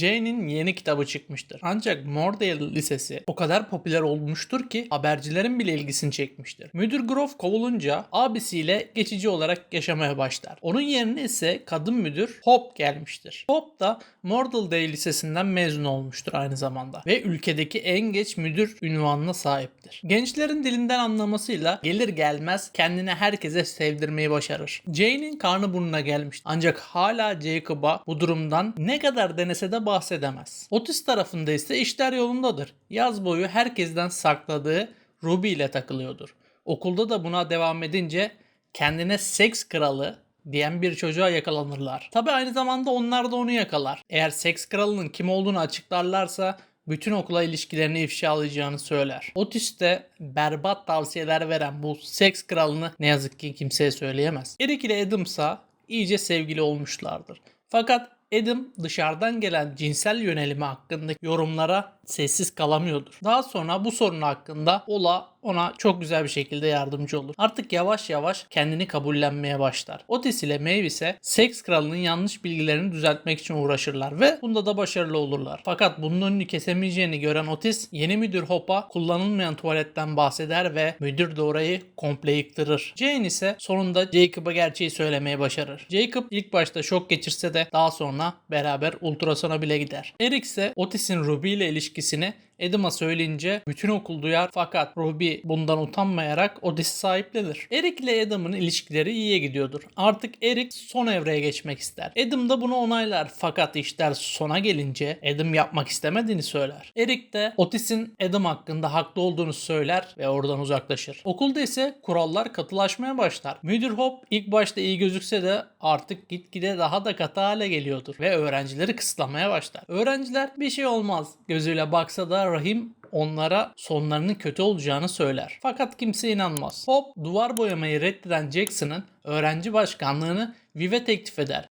Jane'in yeni kitabı çıkmıştır. Ancak Mordale Lisesi o kadar popüler olmuştur ki habercilerin bile ilgisini çekmiştir. Müdür Grove kovulunca abisiyle geçici olarak yaşamaya başlar. Onun yerine ise kadın müdür Hope gelmiştir. Hope da Mordale Lisesi'nden mezun olmuştur aynı zamanda ve ülkedeki en geç müdür ünvanına sahiptir. Gençlerin dilinden anlamasıyla gelir gelmez kendine herkese sevdirmeyi başarır. Jane'in karnı burnuna gelmiştir. Ancak hala Jacob'a bu durumdan ne kadar denese de bahsedemez. Otis tarafında ise işler yolundadır. Yaz boyu herkesten sakladığı Ruby ile takılıyordur. Okulda da buna devam edince kendine seks kralı diyen bir çocuğa yakalanırlar. Tabi aynı zamanda onlar da onu yakalar. Eğer seks kralının kim olduğunu açıklarlarsa bütün okula ilişkilerini ifşalayacağını söyler. Otis de berbat tavsiyeler veren bu seks kralını ne yazık ki kimseye söyleyemez. Eric ile Adam'sa iyice sevgili olmuşlardır. Fakat Adam dışarıdan gelen cinsel yönelimi hakkındaki yorumlara sessiz kalamıyordur. Daha sonra bu sorun hakkında Ola ona çok güzel bir şekilde yardımcı olur. Artık yavaş yavaş kendini kabullenmeye başlar. Otis ile Maeve ise seks kralının yanlış bilgilerini düzeltmek için uğraşırlar ve bunda da başarılı olurlar. Fakat bunun önünü kesemeyeceğini gören Otis yeni müdür Hop'a kullanılmayan tuvaletten bahseder ve müdür de orayı komple yıktırır. Jane ise sonunda Jacob'a gerçeği söylemeye başarır. Jacob ilk başta şok geçirse de daha sonra beraber ultrasona bile gider. Eric ise Otis'in Ruby ile ilişkisini Adam'a söyleyince bütün okul duyar fakat Ruby bundan utanmayarak Otis'i sahiplenir. Eric ile Adam'ın ilişkileri iyiye gidiyordur. Artık Eric son evreye geçmek ister. Adam da bunu onaylar fakat işler sona gelince Adam yapmak istemediğini söyler. Eric de Otis'in Adam hakkında haklı olduğunu söyler ve oradan uzaklaşır. Okulda ise kurallar katılaşmaya başlar. Müdür Hop ilk başta iyi gözükse de artık gitgide daha da katı hale geliyordur ve öğrencileri kısıtlamaya başlar. Öğrenciler bir şey olmaz gözüyle baksa da Rahim onlara sonlarının kötü olacağını söyler. Fakat kimse inanmaz. Hop duvar boyamayı reddeden Jackson'ın öğrenci başkanlığını Viv'e teklif eder.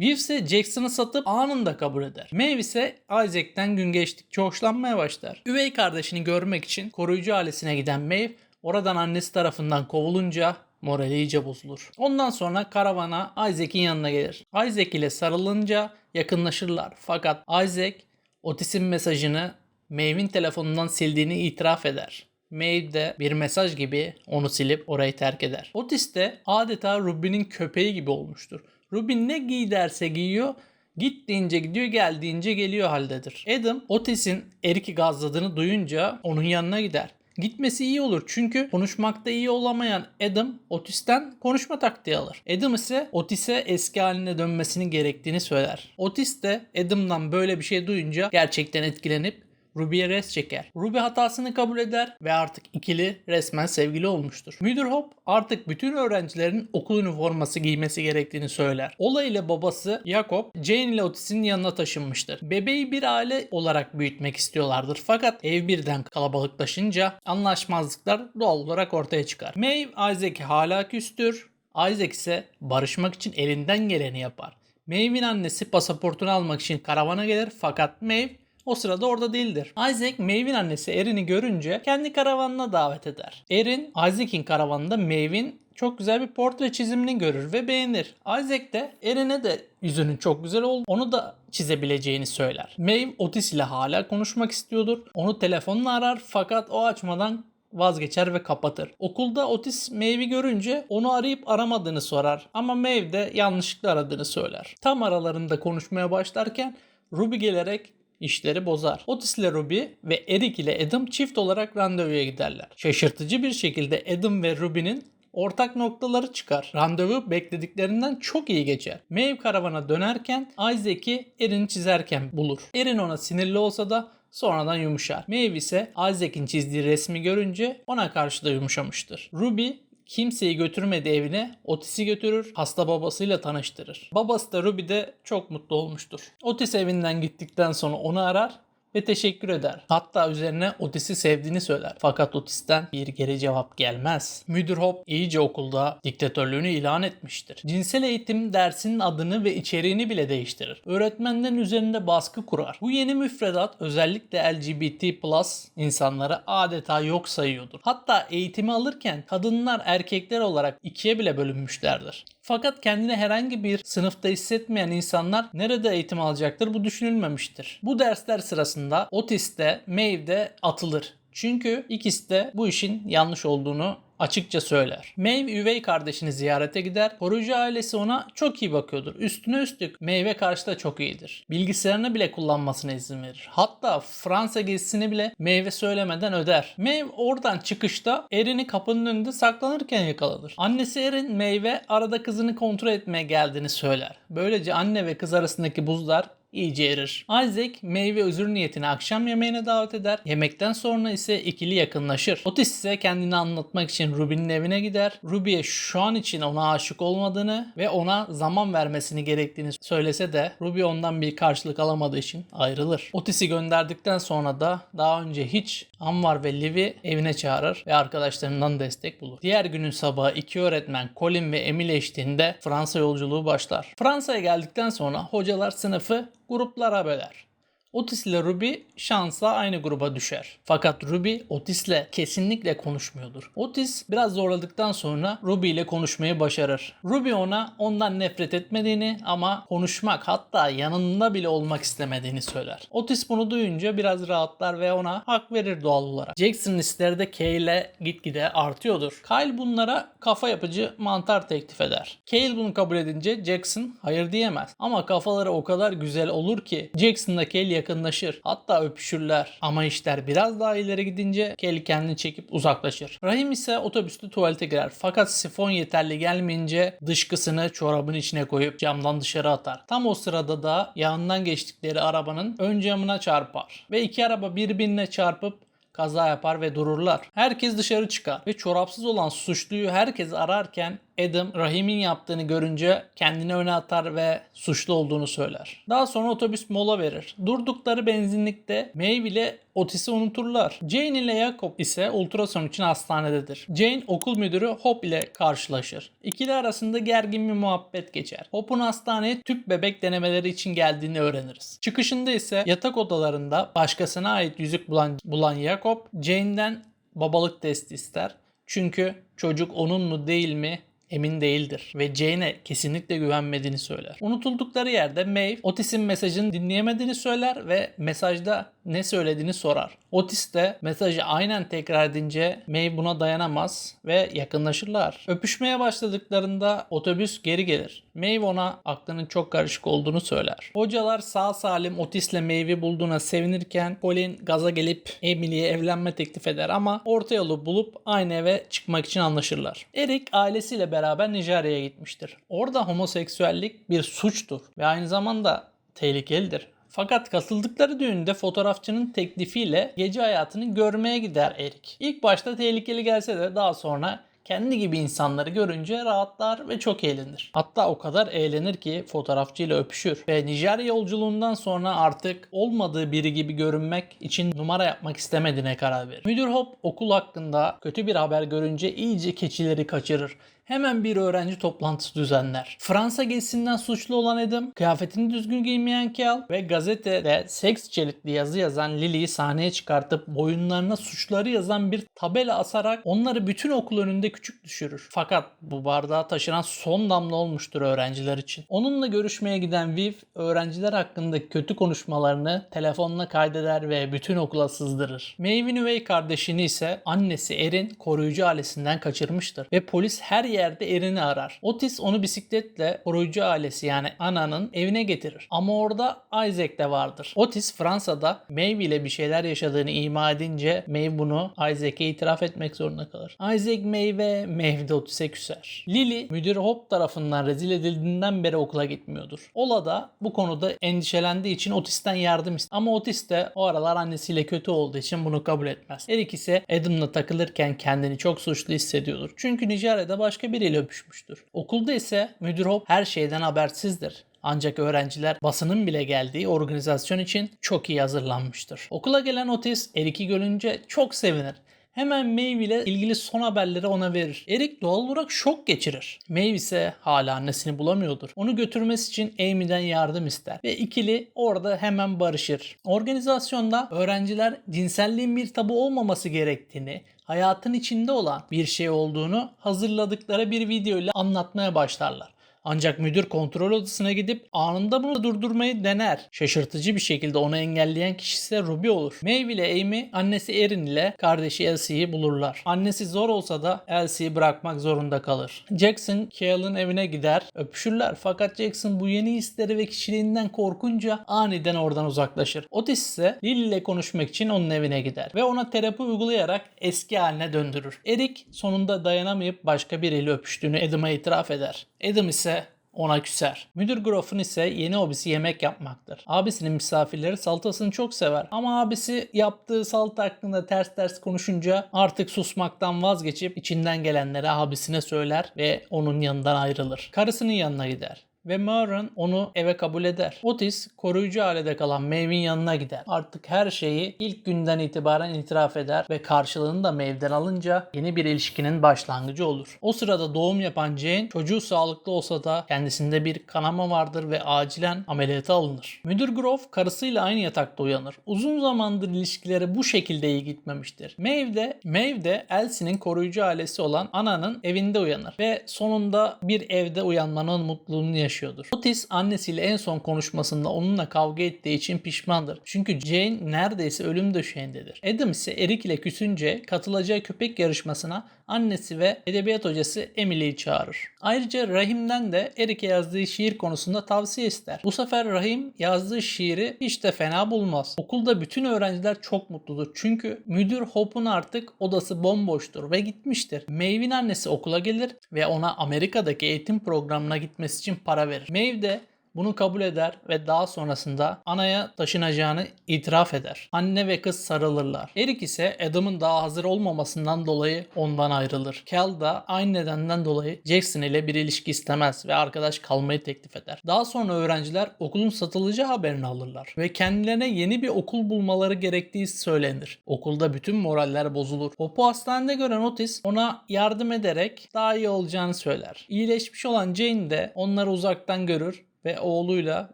Viv ise Jackson'ı satıp anında kabul eder. Maeve ise Isaac'ten gün geçtikçe hoşlanmaya başlar. Üvey kardeşini görmek için koruyucu ailesine giden Maeve oradan annesi tarafından kovulunca morali iyice bozulur. Ondan sonra karavana Isaac'in yanına gelir. Isaac ile sarılınca yakınlaşırlar. Fakat Isaac Otis'in mesajını Maeve'in telefonundan sildiğini itiraf eder. Maeve de bir mesaj gibi onu silip orayı terk eder. Otis de adeta Ruby'nin köpeği gibi olmuştur. Ruby ne giy derse giyiyor, git deyince gidiyor, gel deyince geliyor haldedir. Adam, Otis'in Eric'i gazladığını duyunca onun yanına gider. Gitmesi iyi olur çünkü konuşmakta iyi olamayan Adam Otis'ten konuşma taktiği alır. Adam ise Otis'e eski haline dönmesinin gerektiğini söyler. Otis de Adam'dan böyle bir şey duyunca gerçekten etkilenip Ruby'ye res çeker. Ruby hatasını kabul eder ve artık ikili resmen sevgili olmuştur. Müdür Hop artık bütün öğrencilerin okul üniforması giymesi gerektiğini söyler. Olay ile babası Jacob Jane ile Otis'in yanına taşınmıştır. Bebeği bir aile olarak büyütmek istiyorlardır fakat ev birden kalabalıklaşınca anlaşmazlıklar doğal olarak ortaya çıkar. Maeve Isaac'e hala küstür. Isaac ise barışmak için elinden geleni yapar. Maeve'in annesi pasaportunu almak için karavana gelir fakat Maeve o sırada orada değildir. Isaac Maeve'in annesi Erin'i görünce kendi karavanına davet eder. Erin Isaac'in karavanında Maeve'in çok güzel bir portre çizimini görür ve beğenir. Isaac de Erin'e de yüzünün çok güzel olduğunu onu da çizebileceğini söyler. Maeve Otis ile hala konuşmak istiyordur. Onu telefonla arar fakat o açmadan vazgeçer ve kapatır. Okulda Otis Maeve'i görünce onu arayıp aramadığını sorar ama Maeve de yanlışlıkla aradığını söyler. Tam aralarında konuşmaya başlarken Ruby gelerek işleri bozar. Otis ile Ruby ve Eric ile Adam çift olarak randevuya giderler. Şaşırtıcı bir şekilde Adam ve Ruby'nin ortak noktaları çıkar. Randevu beklediklerinden çok iyi geçer. Maeve karavana dönerken Isaac'i Erin çizerken bulur. Erin ona sinirli olsa da sonradan yumuşar. Maeve ise Isaac'in çizdiği resmi görünce ona karşı da yumuşamıştır. Ruby kimseyi götürmedi evine. Otis'i götürür, hasta babasıyla tanıştırır. Babası da Ruby de çok mutlu olmuştur. Otis evinden gittikten sonra onu arar ve teşekkür eder. Hatta üzerine Otis'i sevdiğini söyler. Fakat Otis'ten bir geri cevap gelmez. Müdür Hop iyice okulda diktatörlüğünü ilan etmiştir. Cinsel eğitim dersinin adını ve içeriğini bile değiştirir. Öğretmenlerin üzerinde baskı kurar. Bu yeni müfredat özellikle LGBT plus insanları adeta yok sayıyordur. Hatta eğitimi alırken kadınlar erkekler olarak ikiye bile bölünmüşlerdir. Fakat kendini herhangi bir sınıfta hissetmeyen insanlar nerede eğitim alacaktır bu düşünülmemiştir. Bu dersler sırasında Otis de Maeve de atılır. Çünkü ikisi de bu işin yanlış olduğunu açıkça söyler. Maeve üvey kardeşini ziyarete gider. Koruyucu ailesi ona çok iyi bakıyordur. Üstüne üstlük Maeve karşı da çok iyidir. Bilgisayarını bile kullanmasına izin verir. Hatta Fransa gezisini bile Maeve söylemeden öder. Maeve oradan çıkışta Erin'i kapının önünde saklanırken yakalanır. Annesi Erin Maeve arada kızını kontrol etmeye geldiğini söyler. Böylece anne ve kız arasındaki buzlar iyice erir. Isaac meyve özür niyetine akşam yemeğine davet eder. Yemekten sonra ise ikili yakınlaşır. Otis ise kendini anlatmak için Ruby'nin evine gider. Ruby'ye şu an için ona aşık olmadığını ve ona zaman vermesini gerektiğini söylese de Ruby ondan bir karşılık alamadığı için ayrılır. Otis'i gönderdikten sonra da daha önce hiç Anvar ve Liv'i evine çağırır ve arkadaşlarından destek bulur. Diğer günün sabahı iki öğretmen Colin ve Emile eşliğinde Fransa yolculuğu başlar. Fransa'ya geldikten sonra hocalar sınıfı gruplara böler. Otis ile Ruby şansa aynı gruba düşer. Fakat Ruby Otis'le kesinlikle konuşmuyordur. Otis biraz zorladıktan sonra Ruby ile konuşmayı başarır. Ruby ona ondan nefret etmediğini ama konuşmak hatta yanında bile olmak istemediğini söyler. Otis bunu duyunca biraz rahatlar ve ona hak verir doğal olarak. Jackson listeleri de Kay ile gitgide artıyordur. Kyle bunlara kafa yapıcı mantar teklif eder. Kale bunu kabul edince Jackson hayır diyemez. Ama kafaları o kadar güzel olur ki Jackson'la Kale yakınlaşır. Hatta öpüşürler. Ama işler biraz daha ileri gidince Kelly kendini çekip uzaklaşır. Rahim ise otobüste tuvalete girer. Fakat sifon yeterli gelmeyince dışkısını çorabın içine koyup camdan dışarı atar. Tam o sırada da yanından geçtikleri arabanın ön camına çarpar. Ve iki araba birbirine çarpıp kaza yapar ve dururlar. Herkes dışarı çıkar ve çorapsız olan suçluyu herkes ararken Adam Rahim'in yaptığını görünce kendini öne atar ve suçlu olduğunu söyler. Daha sonra otobüs mola verir. Durdukları benzinlikte Maeve ile Otis'i unuturlar. Jane ile Jacob ise ultrason için hastanededir. Jane okul müdürü Hop ile karşılaşır. İkili arasında gergin bir muhabbet geçer. Hop'un hastaneye tüp bebek denemeleri için geldiğini öğreniriz. Çıkışında ise yatak odalarında başkasına ait yüzük bulan, bulan Jacob Jane'den babalık testi ister. Çünkü çocuk onun mu değil mi emin değildir ve Jane'e kesinlikle güvenmediğini söyler. Unutuldukları yerde Maeve Otis'in mesajını dinleyemediğini söyler ve mesajda ne söylediğini sorar. Otis de mesajı aynen tekrar edince Maeve buna dayanamaz ve yakınlaşırlar. Öpüşmeye başladıklarında otobüs geri gelir. Maeve ona aklının çok karışık olduğunu söyler. Hocalar sağ salim Otis'le Maeve'i bulduğuna sevinirken Colin gaza gelip Emily'ye evlenme teklif eder ama orta yolu bulup aynı eve çıkmak için anlaşırlar. Eric ailesiyle beraber Nijerya'ya gitmiştir. Orada homoseksüellik bir suçtur ve aynı zamanda tehlikelidir. Fakat katıldıkları düğünde fotoğrafçının teklifiyle gece hayatını görmeye gider Erik. İlk başta tehlikeli gelse de daha sonra kendi gibi insanları görünce rahatlar ve çok eğlenir. Hatta o kadar eğlenir ki fotoğrafçıyla öpüşür. Ve Nijerya yolculuğundan sonra artık olmadığı biri gibi görünmek için numara yapmak istemediğine karar verir. Müdür Hop okul hakkında kötü bir haber görünce iyice keçileri kaçırır hemen bir öğrenci toplantısı düzenler. Fransa gezisinden suçlu olan Adam, kıyafetini düzgün giymeyen Kel ve gazetede seks içerikli yazı yazan Lily'yi sahneye çıkartıp boyunlarına suçları yazan bir tabela asarak onları bütün okul önünde küçük düşürür. Fakat bu bardağa taşıran son damla olmuştur öğrenciler için. Onunla görüşmeye giden Viv, öğrenciler hakkındaki kötü konuşmalarını telefonla kaydeder ve bütün okula sızdırır. Maeve'in üvey kardeşini ise annesi Erin koruyucu ailesinden kaçırmıştır ve polis her yerde Erin'i arar. Otis onu bisikletle koruyucu ailesi yani ananın evine getirir. Ama orada Isaac de vardır. Otis Fransa'da Maeve ile bir şeyler yaşadığını ima edince Maeve bunu Isaac'e itiraf etmek zorunda kalır. Isaac Maeve, Maeve de Otis'e küser. Lily müdür Hop tarafından rezil edildiğinden beri okula gitmiyordur. Ola da bu konuda endişelendiği için Otis'ten yardım ister. Ama Otis de o aralar annesiyle kötü olduğu için bunu kabul etmez. Eric ise Adam'la takılırken kendini çok suçlu hissediyordur. Çünkü Nijerya'da başka biriyle öpüşmüştür. Okulda ise müdür Hop her şeyden habersizdir. Ancak öğrenciler basının bile geldiği organizasyon için çok iyi hazırlanmıştır. Okula gelen Otis Eric'i görünce çok sevinir. Hemen Maeve ile ilgili son haberleri ona verir. Eric doğal olarak şok geçirir. Maeve ise hala annesini bulamıyordur. Onu götürmesi için Amy'den yardım ister. Ve ikili orada hemen barışır. Organizasyonda öğrenciler cinselliğin bir tabu olmaması gerektiğini, hayatın içinde olan bir şey olduğunu hazırladıkları bir video ile anlatmaya başlarlar. Ancak müdür kontrol odasına gidip anında bunu durdurmayı dener. Şaşırtıcı bir şekilde onu engelleyen kişi ise Ruby olur. Maeve ile Amy annesi Erin ile kardeşi Elsie'yi bulurlar. Annesi zor olsa da Elsie'yi bırakmak zorunda kalır. Jackson Cale'ın evine gider, öpüşürler fakat Jackson bu yeni hisleri ve kişiliğinden korkunca aniden oradan uzaklaşır. Otis ise Lily ile konuşmak için onun evine gider ve ona terapi uygulayarak eski haline döndürür. Eric sonunda dayanamayıp başka biriyle öpüştüğünü Adam'a itiraf eder. Adam ise ona küser. Müdür Groff'un ise yeni hobisi yemek yapmaktır. Abisinin misafirleri salatasını çok sever ama abisi yaptığı salata hakkında ters ters konuşunca artık susmaktan vazgeçip içinden gelenleri abisine söyler ve onun yanından ayrılır. Karısının yanına gider ve Maren onu eve kabul eder. Otis koruyucu halde kalan Maeve'in yanına gider. Artık her şeyi ilk günden itibaren itiraf eder ve karşılığını da Maeve'den alınca yeni bir ilişkinin başlangıcı olur. O sırada doğum yapan Jane çocuğu sağlıklı olsa da kendisinde bir kanama vardır ve acilen ameliyata alınır. Müdür Groff karısıyla aynı yatakta uyanır. Uzun zamandır ilişkileri bu şekilde iyi gitmemiştir. Maeve de, Elsie'nin koruyucu ailesi olan Ana'nın evinde uyanır ve sonunda bir evde uyanmanın mutluluğunu yaşıyordur. Otis annesiyle en son konuşmasında onunla kavga ettiği için pişmandır. Çünkü Jane neredeyse ölüm döşeğindedir. Adam ise Eric ile küsünce katılacağı köpek yarışmasına annesi ve edebiyat hocası Emily'yi çağırır. Ayrıca Rahim'den de Eric'e yazdığı şiir konusunda tavsiye ister. Bu sefer Rahim yazdığı şiiri hiç de fena bulmaz. Okulda bütün öğrenciler çok mutludur. Çünkü müdür Hope'un artık odası bomboştur ve gitmiştir. Maeve'in annesi okula gelir ve ona Amerika'daki eğitim programına gitmesi için para verir. Maeve de bunu kabul eder ve daha sonrasında anaya taşınacağını itiraf eder. Anne ve kız sarılırlar. Eric ise Adam'ın daha hazır olmamasından dolayı ondan ayrılır. Cal da aynı nedenden dolayı Jackson ile bir ilişki istemez ve arkadaş kalmayı teklif eder. Daha sonra öğrenciler okulun satılacağı haberini alırlar ve kendilerine yeni bir okul bulmaları gerektiği söylenir. Okulda bütün moraller bozulur. Popo hastanede gören Otis ona yardım ederek daha iyi olacağını söyler. İyileşmiş olan Jane de onları uzaktan görür ve oğluyla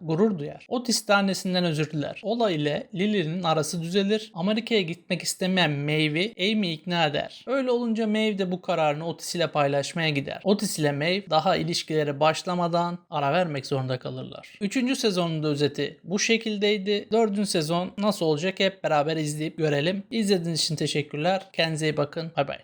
gurur duyar. Otis de annesinden özür diler. Olay ile Lily'nin arası düzelir. Amerika'ya gitmek istemeyen Maeve'i Amy ikna eder. Öyle olunca Maeve de bu kararını Otis ile paylaşmaya gider. Otis ile Maeve daha ilişkileri başlamadan ara vermek zorunda kalırlar. Üçüncü sezonun da özeti bu şekildeydi. Dördüncü sezon nasıl olacak hep beraber izleyip görelim. İzlediğiniz için teşekkürler. Kendinize iyi bakın. Bay bay.